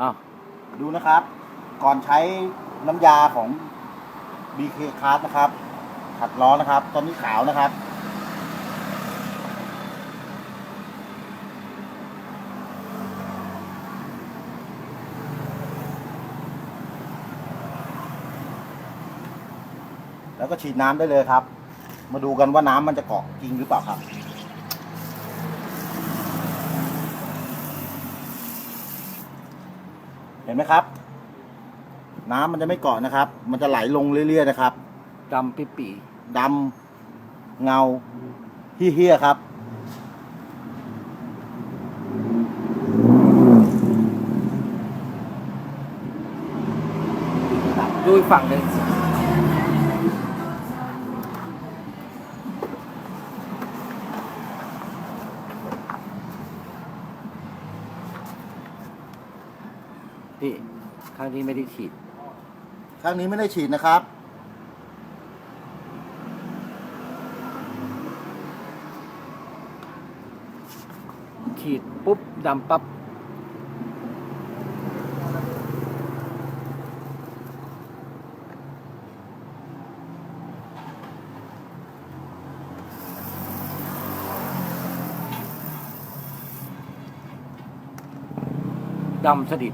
อ้าวดูนะครับ ก่อนใช้น้ำยาของ BK c a r d นะครับ ขัดล้อนะครับ ตอนนี้ขาวนะครับ แล้วก็ฉีดน้ำได้เลยครับ มาดูกันว่าน้ำมันจะเกาะจริงหรือเปล่าครับ เห็นไหมครับ น้ำมันจะไม่เกาะนะครับ มันจะไหลลงเรื่อยๆนะครับดำปิปีดำเงาเฮี้ยๆครับ ดูอีกฝั่งหนึ่ง พี่ข้างนี้ไม่ได้ฉีดครั้งนี้ไม่ได้ฉีดนะครับ ฉีดปุ๊บดำปั๊บดำสนิท